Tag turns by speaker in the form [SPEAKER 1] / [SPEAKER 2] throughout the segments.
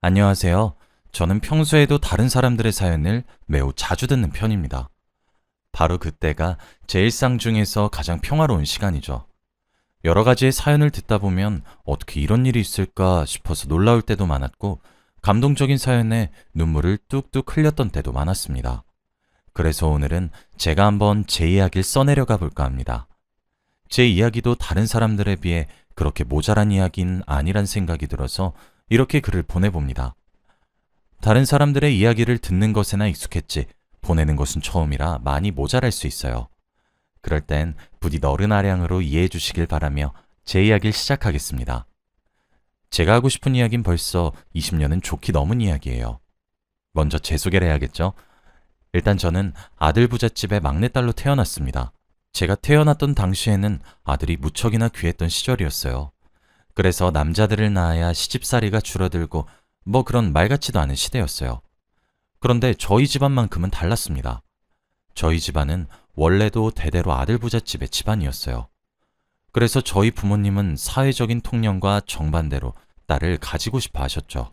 [SPEAKER 1] 안녕하세요. 저는 평소에도 다른 사람들의 사연을 매우 자주 듣는 편입니다. 바로 그때가 제 일상 중에서 가장 평화로운 시간이죠. 여러 가지의 사연을 듣다 보면 어떻게 이런 일이 있을까 싶어서 놀라울 때도 많았고, 감동적인 사연에 눈물을 뚝뚝 흘렸던 때도 많았습니다. 그래서 오늘은 제가 한번 제 이야기를 써내려가 볼까 합니다. 제 이야기도 다른 사람들에 비해 그렇게 모자란 이야기는 아니란 생각이 들어서 이렇게 글을 보내봅니다. 다른 사람들의 이야기를 듣는 것에나 익숙했지 보내는 것은 처음이라 많이 모자랄 수 있어요. 그럴 땐 부디 너른 아량으로 이해해 주시길 바라며 제 이야기를 시작하겠습니다. 제가 하고 싶은 이야기는 벌써 20년은 좋게 넘은 이야기예요. 먼저 제 소개를 해야겠죠? 일단 저는 아들 부잣집의 막내딸로 태어났습니다. 제가 태어났던 당시에는 아들이 무척이나 귀했던 시절이었어요. 그래서 남자들을 낳아야 시집살이가 줄어들고 뭐 그런 말 같지도 않은 시대였어요. 그런데 저희 집안만큼은 달랐습니다. 저희 집안은 원래도 대대로 아들 부잣집의 집안이었어요. 그래서 저희 부모님은 사회적인 통념과 정반대로 딸을 가지고 싶어 하셨죠.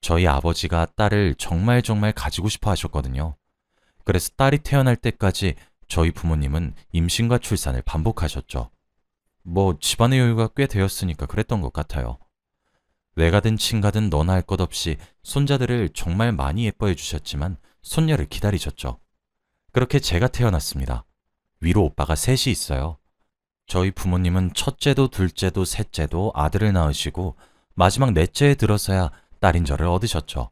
[SPEAKER 1] 저희 아버지가 딸을 정말 정말 가지고 싶어 하셨거든요. 그래서 딸이 태어날 때까지 저희 부모님은 임신과 출산을 반복하셨죠. 뭐 집안의 여유가 꽤 되었으니까 그랬던 것 같아요. 외가든 친가든 너나 할 것 없이 손자들을 정말 많이 예뻐해 주셨지만 손녀를 기다리셨죠. 그렇게 제가 태어났습니다. 위로 오빠가 셋이 있어요. 저희 부모님은 첫째도 둘째도 셋째도 아들을 낳으시고 마지막 넷째에 들어서야 딸인 저를 얻으셨죠.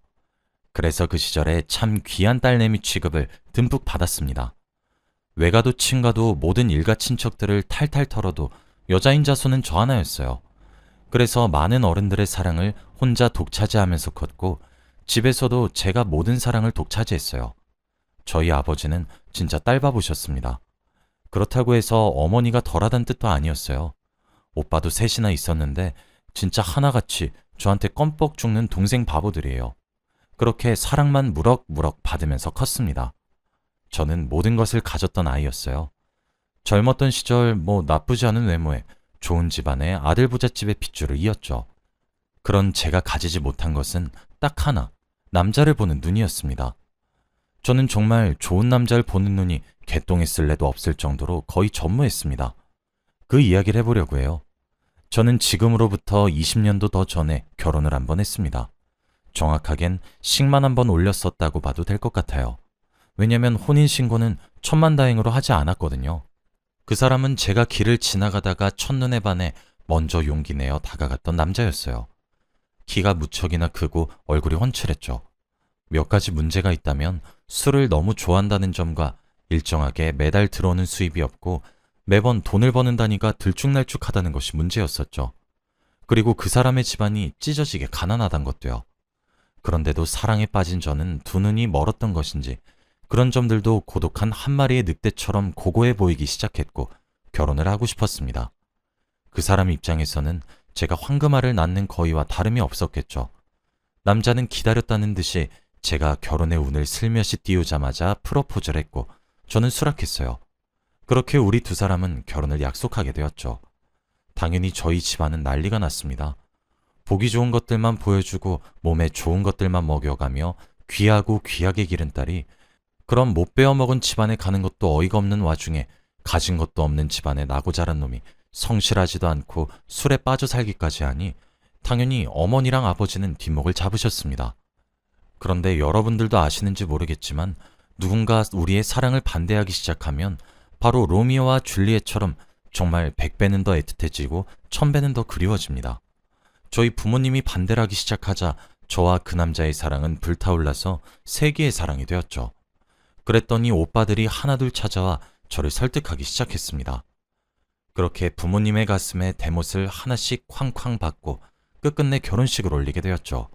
[SPEAKER 1] 그래서 그 시절에 참 귀한 딸내미 취급을 듬뿍 받았습니다. 외가도 친가도 모든 일가 친척들을 탈탈 털어도 여자인 자손은 저 하나였어요. 그래서 많은 어른들의 사랑을 혼자 독차지하면서 컸고 집에서도 제가 모든 사랑을 독차지했어요. 저희 아버지는 진짜 딸바보셨습니다. 그렇다고 해서 어머니가 덜하단 뜻도 아니었어요. 오빠도 셋이나 있었는데 진짜 하나같이 저한테 껌뻑 죽는 동생 바보들이에요. 그렇게 사랑만 무럭무럭 받으면서 컸습니다. 저는 모든 것을 가졌던 아이였어요. 젊었던 시절 뭐 나쁘지 않은 외모에 좋은 집안의 아들 부잣집의 핏줄을 이었죠. 그런 제가 가지지 못한 것은 딱 하나, 남자를 보는 눈이었습니다. 저는 정말 좋은 남자를 보는 눈이 개똥에 쓸래도 없을 정도로 거의 전무했습니다. 그 이야기를 해보려고 해요. 저는 지금으로부터 20년도 더 전에 결혼을 한 번 했습니다. 정확하겐 식만 한 번 올렸었다고 봐도 될 것 같아요. 왜냐면 혼인신고는 천만다행으로 하지 않았거든요. 그 사람은 제가 길을 지나가다가 첫눈에 반해 먼저 용기 내어 다가갔던 남자였어요. 키가 무척이나 크고 얼굴이 훤칠했죠. 몇 가지 문제가 있다면 술을 너무 좋아한다는 점과 일정하게 매달 들어오는 수입이 없고 매번 돈을 버는 단위가 들쭉날쭉하다는 것이 문제였었죠. 그리고 그 사람의 집안이 찢어지게 가난하단 것도요. 그런데도 사랑에 빠진 저는 두 눈이 멀었던 것인지 그런 점들도 고독한 한 마리의 늑대처럼 고고해 보이기 시작했고 결혼을 하고 싶었습니다. 그 사람 입장에서는 제가 황금알을 낳는 거위와 다름이 없었겠죠. 남자는 기다렸다는 듯이 제가 결혼의 운을 슬며시 띄우자마자 프로포즈를 했고 저는 수락했어요. 그렇게 우리 두 사람은 결혼을 약속하게 되었죠. 당연히 저희 집안은 난리가 났습니다. 보기 좋은 것들만 보여주고 몸에 좋은 것들만 먹여가며 귀하고 귀하게 기른 딸이 그럼 못 베어먹은 집안에 가는 것도 어이가 없는 와중에 가진 것도 없는 집안에 나고 자란 놈이 성실하지도 않고 술에 빠져 살기까지 하니 당연히 어머니랑 아버지는 뒷목을 잡으셨습니다. 그런데 여러분들도 아시는지 모르겠지만 누군가 우리의 사랑을 반대하기 시작하면 바로 로미오와 줄리엣처럼 정말 백배는 더 애틋해지고 천배는 더 그리워집니다. 저희 부모님이 반대를 하기 시작하자 저와 그 남자의 사랑은 불타올라서 세계의 사랑이 되었죠. 그랬더니 오빠들이 하나둘 찾아와 저를 설득하기 시작했습니다. 그렇게 부모님의 가슴에 대못을 하나씩 쾅쾅 받고 끝끝내 결혼식을 올리게 되었죠.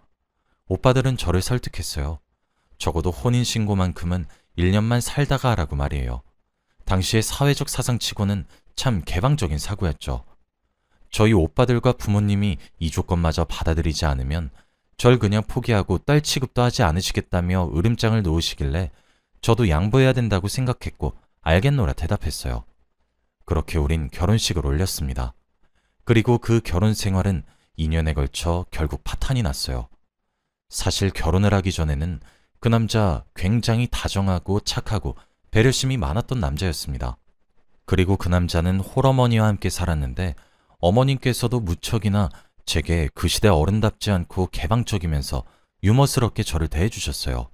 [SPEAKER 1] 오빠들은 저를 설득했어요. 적어도 혼인신고만큼은 1년만 살다가 하라고 말이에요. 당시의 사회적 사상치고는 참 개방적인 사고였죠. 저희 오빠들과 부모님이 이 조건마저 받아들이지 않으면 절 그냥 포기하고 딸 취급도 하지 않으시겠다며 으름장을 놓으시길래 저도 양보해야 된다고 생각했고 알겠노라 대답했어요. 그렇게 우린 결혼식을 올렸습니다. 그리고 그 결혼 생활은 2년에 걸쳐 결국 파탄이 났어요. 사실 결혼을 하기 전에는 그 남자 굉장히 다정하고 착하고 배려심이 많았던 남자였습니다. 그리고 그 남자는 홀어머니와 함께 살았는데 어머님께서도 무척이나 제게 그 시대 어른답지 않고 개방적이면서 유머스럽게 저를 대해주셨어요.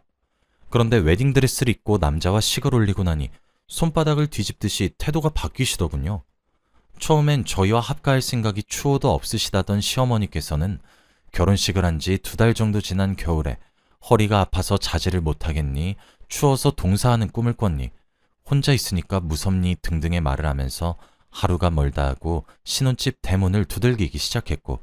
[SPEAKER 1] 그런데 웨딩드레스를 입고 남자와 식을 올리고 나니 손바닥을 뒤집듯이 태도가 바뀌시더군요. 처음엔 저희와 합가할 생각이 추호도 없으시다던 시어머니께서는 결혼식을 한 지 두 달 정도 지난 겨울에 허리가 아파서 자제를 못하겠니, 추워서 동사하는 꿈을 꿨니, 혼자 있으니까 무섭니 등등의 말을 하면서 하루가 멀다 하고 신혼집 대문을 두들기기 시작했고,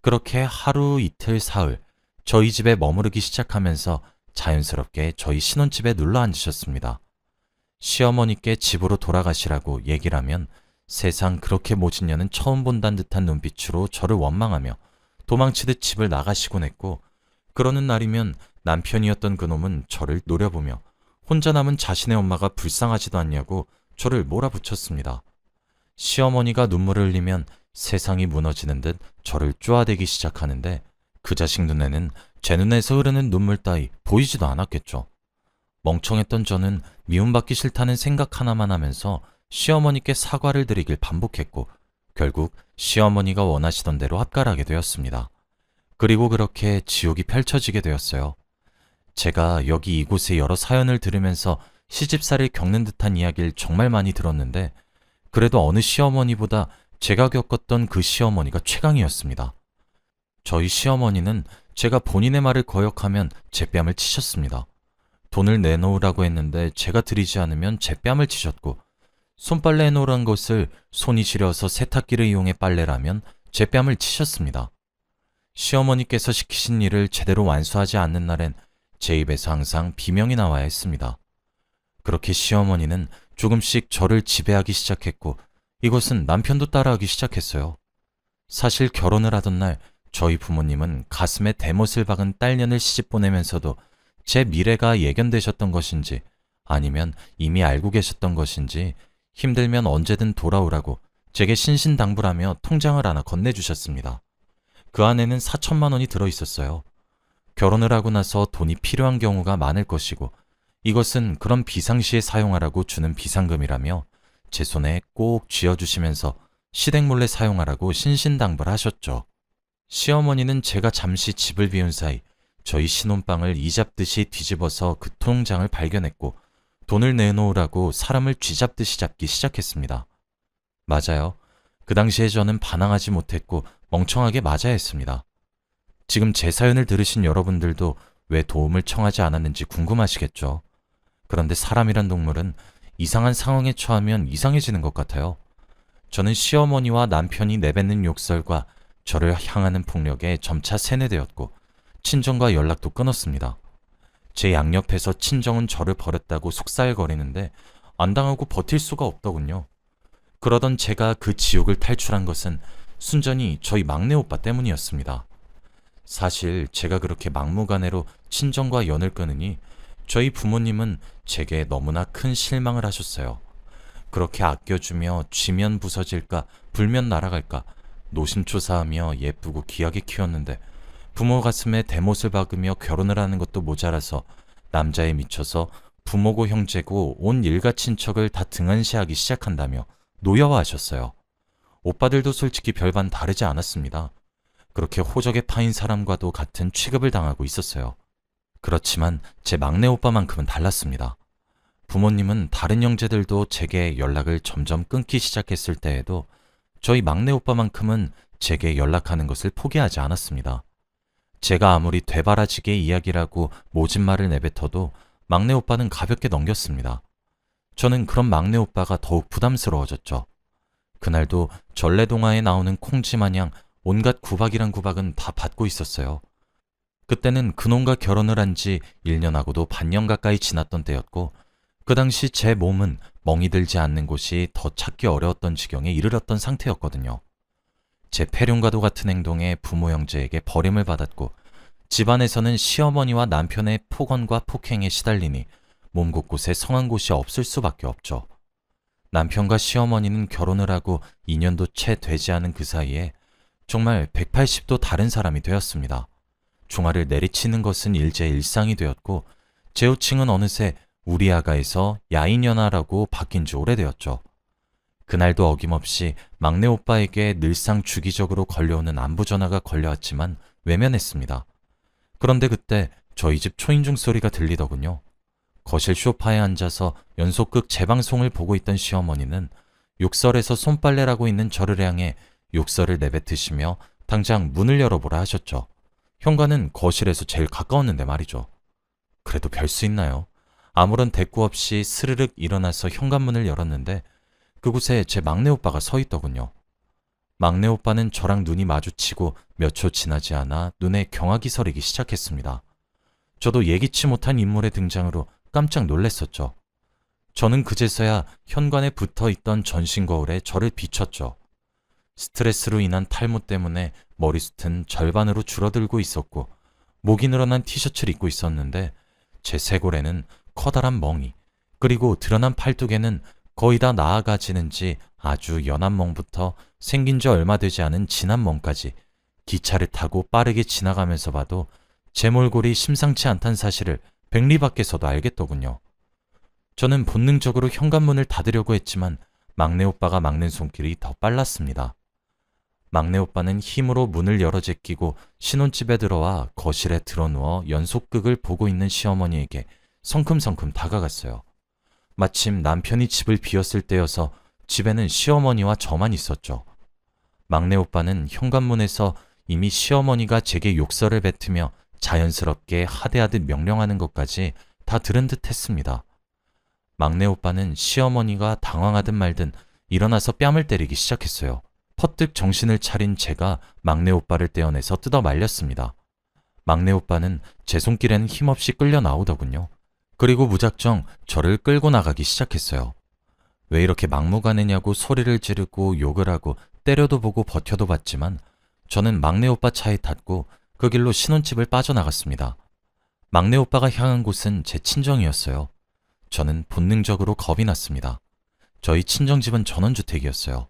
[SPEAKER 1] 그렇게 하루 이틀 사흘 저희 집에 머무르기 시작하면서 자연스럽게 저희 신혼집에 눌러 앉으셨습니다. 시어머니께 집으로 돌아가시라고 얘기를 하면 세상 그렇게 모진 년은 처음 본다는 듯한 눈빛으로 저를 원망하며 도망치듯 집을 나가시곤 했고 그러는 날이면 남편이었던 그놈은 저를 노려보며 혼자 남은 자신의 엄마가 불쌍하지도 않냐고 저를 몰아붙였습니다. 시어머니가 눈물을 흘리면 세상이 무너지는 듯 저를 쪼아대기 시작하는데 그 자식 눈에는 제 눈에서 흐르는 눈물 따위 보이지도 않았겠죠. 멍청했던 저는 미움받기 싫다는 생각 하나만 하면서 시어머니께 사과를 드리길 반복했고 결국 시어머니가 원하시던 대로 합가하게 되었습니다. 그리고 그렇게 지옥이 펼쳐지게 되었어요. 제가 여기 이곳의 여러 사연을 들으면서 시집살이를 겪는 듯한 이야기를 정말 많이 들었는데 그래도 어느 시어머니보다 제가 겪었던 그 시어머니가 최강이었습니다. 저희 시어머니는 제가 본인의 말을 거역하면 제 뺨을 치셨습니다. 돈을 내놓으라고 했는데 제가 드리지 않으면 제 뺨을 치셨고 손빨래 해놓으란 것을 손이 시려서 세탁기를 이용해 빨래라면 제 뺨을 치셨습니다. 시어머니께서 시키신 일을 제대로 완수하지 않는 날엔 제 입에서 항상 비명이 나와야 했습니다. 그렇게 시어머니는 조금씩 저를 지배하기 시작했고 이것은 남편도 따라하기 시작했어요. 사실 결혼을 하던 날 저희 부모님은 가슴에 대못을 박은 딸년을 시집 보내면서도 제 미래가 예견되셨던 것인지 아니면 이미 알고 계셨던 것인지 힘들면 언제든 돌아오라고 제게 신신당부라며 통장을 하나 건네주셨습니다. 그 안에는 4천만 원이 들어 있었어요. 결혼을 하고 나서 돈이 필요한 경우가 많을 것이고 이것은 그런 비상시에 사용하라고 주는 비상금이라며 제 손에 꼭 쥐어주시면서 시댁 몰래 사용하라고 신신당부를 하셨죠. 시어머니는 제가 잠시 집을 비운 사이 저희 신혼방을 이잡듯이 뒤집어서 그 통장을 발견했고 돈을 내놓으라고 사람을 쥐잡듯이 잡기 시작했습니다. 맞아요. 그 당시에 저는 반항하지 못했고 멍청하게 맞아야 했습니다. 지금 제 사연을 들으신 여러분들도 왜 도움을 청하지 않았는지 궁금하시겠죠. 그런데 사람이란 동물은 이상한 상황에 처하면 이상해지는 것 같아요. 저는 시어머니와 남편이 내뱉는 욕설과 저를 향하는 폭력에 점차 세뇌되었고 친정과 연락도 끊었습니다. 제 양옆에서 친정은 저를 버렸다고 속살거리는데 안 당하고 버틸 수가 없더군요. 그러던 제가 그 지옥을 탈출한 것은 순전히 저희 막내 오빠 때문이었습니다. 사실 제가 그렇게 막무가내로 친정과 연을 끊으니 저희 부모님은 제게 너무나 큰 실망을 하셨어요. 그렇게 아껴주며 쥐면 부서질까 불면 날아갈까 노심초사하며 예쁘고 귀하게 키웠는데 부모 가슴에 대못을 박으며 결혼을 하는 것도 모자라서 남자에 미쳐서 부모고 형제고 온 일가 친척을 다 등한시하기 시작한다며 노여워하셨어요. 오빠들도 솔직히 별반 다르지 않았습니다. 그렇게 호적에 파인 사람과도 같은 취급을 당하고 있었어요. 그렇지만 제 막내 오빠만큼은 달랐습니다. 부모님은 다른 형제들도 제게 연락을 점점 끊기 시작했을 때에도 저희 막내 오빠만큼은 제게 연락하는 것을 포기하지 않았습니다. 제가 아무리 되바라지게 이야기라고 모진 말을 내뱉어도 막내 오빠는 가볍게 넘겼습니다. 저는 그런 막내 오빠가 더욱 부담스러워졌죠. 그날도 전래동화에 나오는 콩쥐 마냥 온갖 구박이란 구박은 다 받고 있었어요. 그때는 그놈과 결혼을 한 지 1년하고도 반년 가까이 지났던 때였고, 그 당시 제 몸은 멍이 들지 않는 곳이 더 찾기 어려웠던 지경에 이르렀던 상태였거든요. 제 폐륜과도 같은 행동에 부모 형제에게 버림을 받았고, 집안에서는 시어머니와 남편의 폭언과 폭행에 시달리니 몸 곳곳에 성한 곳이 없을 수밖에 없죠. 남편과 시어머니는 결혼을 하고 2년도 채 되지 않은 그 사이에 정말 180도 다른 사람이 되었습니다. 종아를 내리치는 것은 일제 일상이 되었고 제 호칭은 어느새 우리 아가에서 야인연아라고 바뀐 지 오래되었죠. 그날도 어김없이 막내 오빠에게 늘상 주기적으로 걸려오는 안부 전화가 걸려왔지만 외면했습니다. 그런데 그때 저희 집 초인종 소리가 들리더군요. 거실 소파에 앉아서 연속극 재방송을 보고 있던 시어머니는 욕설에서 손빨래라고 있는 저를 향해 욕설을 내뱉으시며 당장 문을 열어보라 하셨죠. 현관은 거실에서 제일 가까웠는데 말이죠. 그래도 별 수 있나요? 아무런 대꾸 없이 스르륵 일어나서 현관문을 열었는데 그곳에 제 막내 오빠가 서 있더군요. 막내 오빠는 저랑 눈이 마주치고 몇 초 지나지 않아 눈에 경악이 서리기 시작했습니다. 저도 예기치 못한 인물의 등장으로 깜짝 놀랐었죠. 저는 그제서야 현관에 붙어 있던 전신 거울에 저를 비췄죠. 스트레스로 인한 탈모 때문에 머리숱은 절반으로 줄어들고 있었고 목이 늘어난 티셔츠를 입고 있었는데 제 쇄골에는 커다란 멍이 그리고 드러난 팔뚝에는 거의 다 나아가지는지 아주 연한 멍부터 생긴 지 얼마 되지 않은 진한 멍까지 기차를 타고 빠르게 지나가면서 봐도 제 몰골이 심상치 않다는 사실을 백리 밖에서도 알겠더군요. 저는 본능적으로 현관문을 닫으려고 했지만 막내 오빠가 막는 손길이 더 빨랐습니다. 막내 오빠는 힘으로 문을 열어 제끼고 신혼집에 들어와 거실에 드러누워 연속극을 보고 있는 시어머니에게 성큼성큼 다가갔어요. 마침 남편이 집을 비웠을 때여서 집에는 시어머니와 저만 있었죠. 막내 오빠는 현관문에서 이미 시어머니가 제게 욕설을 뱉으며 자연스럽게 하대하듯 명령하는 것까지 다 들은 듯 했습니다. 막내 오빠는 시어머니가 당황하든 말든 일어나서 뺨을 때리기 시작했어요. 퍼뜩 정신을 차린 제가 막내 오빠를 떼어내서 뜯어 말렸습니다. 막내 오빠는 제 손길에는 힘없이 끌려 나오더군요. 그리고 무작정 저를 끌고 나가기 시작했어요. 왜 이렇게 막무가내냐고 소리를 지르고 욕을 하고 때려도 보고 버텨도 봤지만 저는 막내 오빠 차에 탔고 그 길로 신혼집을 빠져나갔습니다. 막내 오빠가 향한 곳은 제 친정이었어요. 저는 본능적으로 겁이 났습니다. 저희 친정집은 전원주택이었어요.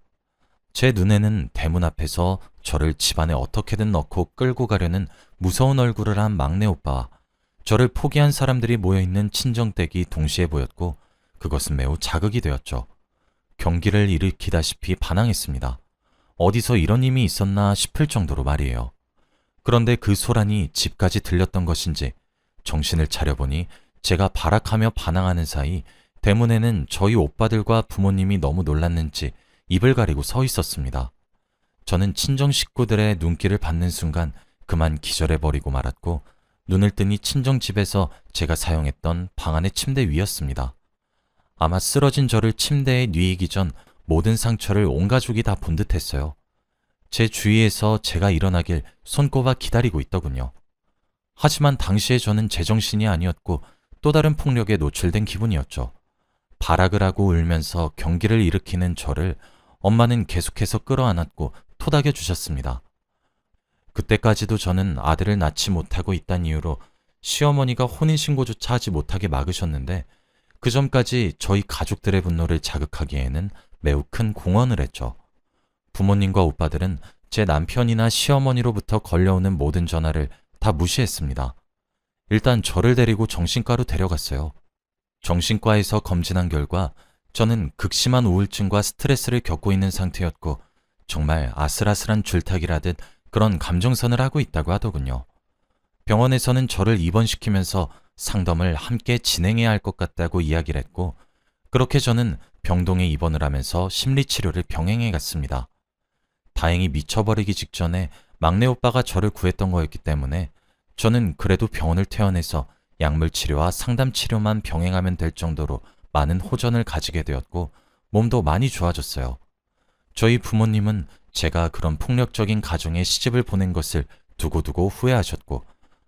[SPEAKER 1] 제 눈에는 대문 앞에서 저를 집안에 어떻게든 넣고 끌고 가려는 무서운 얼굴을 한 막내 오빠와 저를 포기한 사람들이 모여있는 친정댁이 동시에 보였고 그것은 매우 자극이 되었죠. 경기를 일으키다시피 반항했습니다. 어디서 이런 힘이 있었나 싶을 정도로 말이에요. 그런데 그 소란이 집까지 들렸던 것인지 정신을 차려보니 제가 발악하며 반항하는 사이 대문에는 저희 오빠들과 부모님이 너무 놀랐는지 입을 가리고 서 있었습니다. 저는 친정 식구들의 눈길을 받는 순간 그만 기절해버리고 말았고 눈을 뜨니 친정 집에서 제가 사용했던 방 안의 침대 위였습니다. 아마 쓰러진 저를 침대에 뉘이기 전 모든 상처를 온 가족이 다 본 듯했어요. 제 주위에서 제가 일어나길 손꼽아 기다리고 있더군요. 하지만 당시에 저는 제정신이 아니었고 또 다른 폭력에 노출된 기분이었죠. 발악을 하고 울면서 경기를 일으키는 저를 엄마는 계속해서 끌어안았고 토닥여 주셨습니다. 그때까지도 저는 아들을 낳지 못하고 있다는 이유로 시어머니가 혼인신고조차 하지 못하게 막으셨는데 그 전까지 저희 가족들의 분노를 자극하기에는 매우 큰 공헌을 했죠. 부모님과 오빠들은 제 남편이나 시어머니로부터 걸려오는 모든 전화를 다 무시했습니다. 일단 저를 데리고 정신과로 데려갔어요. 정신과에서 검진한 결과 저는 극심한 우울증과 스트레스를 겪고 있는 상태였고 정말 아슬아슬한 줄타기라듯 그런 감정선을 하고 있다고 하더군요. 병원에서는 저를 입원시키면서 상담을 함께 진행해야 할 것 같다고 이야기를 했고 그렇게 저는 병동에 입원을 하면서 심리치료를 병행해 갔습니다. 다행히 미쳐버리기 직전에 막내 오빠가 저를 구했던 거였기 때문에 저는 그래도 병원을 퇴원해서 약물 치료와 상담 치료만 병행하면 될 정도로 많은 호전을 가지게 되었고 몸도 많이 좋아졌어요. 저희 부모님은 제가 그런 폭력적인 가정에 시집을 보낸 것을 두고두고 후회하셨고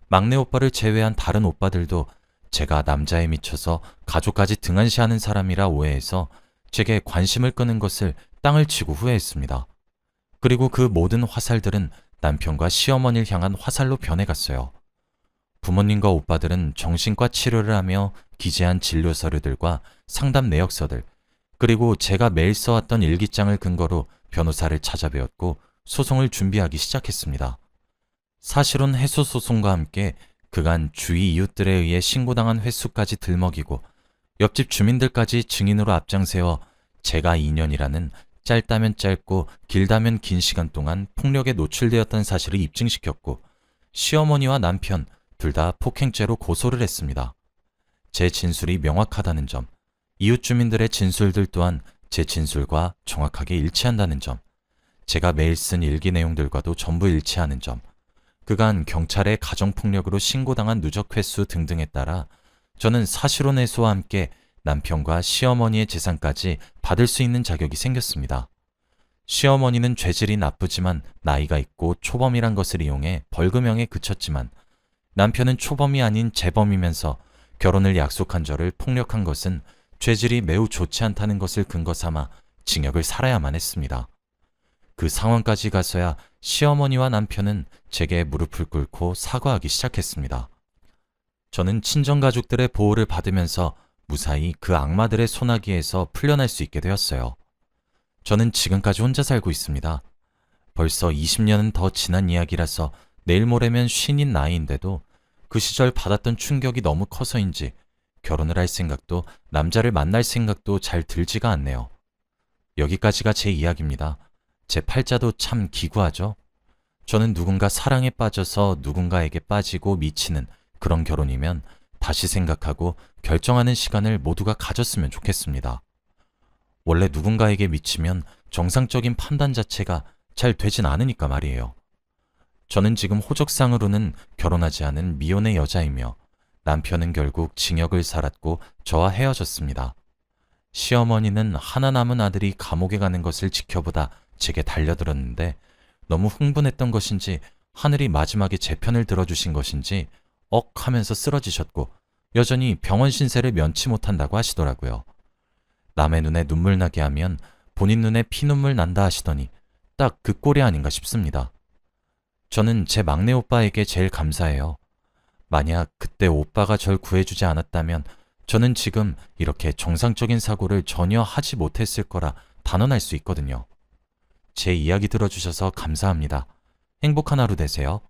[SPEAKER 1] 막내 오빠를 제외한 다른 오빠들도 제가 남자에 미쳐서 가족까지 등한시하는 사람이라 오해해서 제게 관심을 끄는 것을 땅을 치고 후회했습니다. 그리고 그 모든 화살들은 남편과 시어머니를 향한 화살로 변해갔어요. 부모님과 오빠들은 정신과 치료를 하며 기재한 진료 서류들과 상담 내역서들, 그리고 제가 매일 써왔던 일기장을 근거로 변호사를 찾아뵈었고 소송을 준비하기 시작했습니다. 사실혼 해소 소송과 함께 그간 주위 이웃들에 의해 신고당한 횟수까지 들먹이고 옆집 주민들까지 증인으로 앞장세워 제가 2년이라는 짧다면 짧고 길다면 긴 시간 동안 폭력에 노출되었던 사실을 입증시켰고 시어머니와 남편 둘 다 폭행죄로 고소를 했습니다. 제 진술이 명확하다는 점, 이웃 주민들의 진술들 또한 제 진술과 정확하게 일치한다는 점, 제가 매일 쓴 일기 내용들과도 전부 일치하는 점, 그간 경찰의 가정폭력으로 신고당한 누적 횟수 등등에 따라 저는 사실혼 해소와 함께 남편과 시어머니의 재산까지 받을 수 있는 자격이 생겼습니다. 시어머니는 죄질이 나쁘지만 나이가 있고 초범이란 것을 이용해 벌금형에 그쳤지만 남편은 초범이 아닌 재범이면서 결혼을 약속한 저를 폭력한 것은 죄질이 매우 좋지 않다는 것을 근거 삼아 징역을 살아야만 했습니다. 그 상황까지 가서야 시어머니와 남편은 제게 무릎을 꿇고 사과하기 시작했습니다. 저는 친정가족들의 보호를 받으면서 무사히 그 악마들의 소나기에서 풀려날 수 있게 되었어요. 저는 지금까지 혼자 살고 있습니다. 벌써 20년은 더 지난 이야기라서 내일 모레면 쉰인 나이인데도 그 시절 받았던 충격이 너무 커서인지 결혼을 할 생각도 남자를 만날 생각도 잘 들지가 않네요. 여기까지가 제 이야기입니다. 제 팔자도 참 기구하죠? 저는 누군가 사랑에 빠져서 누군가에게 빠지고 미치는 그런 결혼이면 다시 생각하고 결정하는 시간을 모두가 가졌으면 좋겠습니다. 원래 누군가에게 미치면 정상적인 판단 자체가 잘 되진 않으니까 말이에요. 저는 지금 호적상으로는 결혼하지 않은 미혼의 여자이며 남편은 결국 징역을 살았고 저와 헤어졌습니다. 시어머니는 하나 남은 아들이 감옥에 가는 것을 지켜보다 제게 달려들었는데 너무 흥분했던 것인지 하늘이 마지막에 제 편을 들어주신 것인지 억 하면서 쓰러지셨고 여전히 병원 신세를 면치 못한다고 하시더라고요. 남의 눈에 눈물 나게 하면 본인 눈에 피눈물 난다 하시더니 딱 그 꼴이 아닌가 싶습니다. 저는 제 막내 오빠에게 제일 감사해요. 만약 그때 오빠가 절 구해주지 않았다면 저는 지금 이렇게 정상적인 사고를 전혀 하지 못했을 거라 단언할 수 있거든요. 제 이야기 들어주셔서 감사합니다. 행복한 하루 되세요.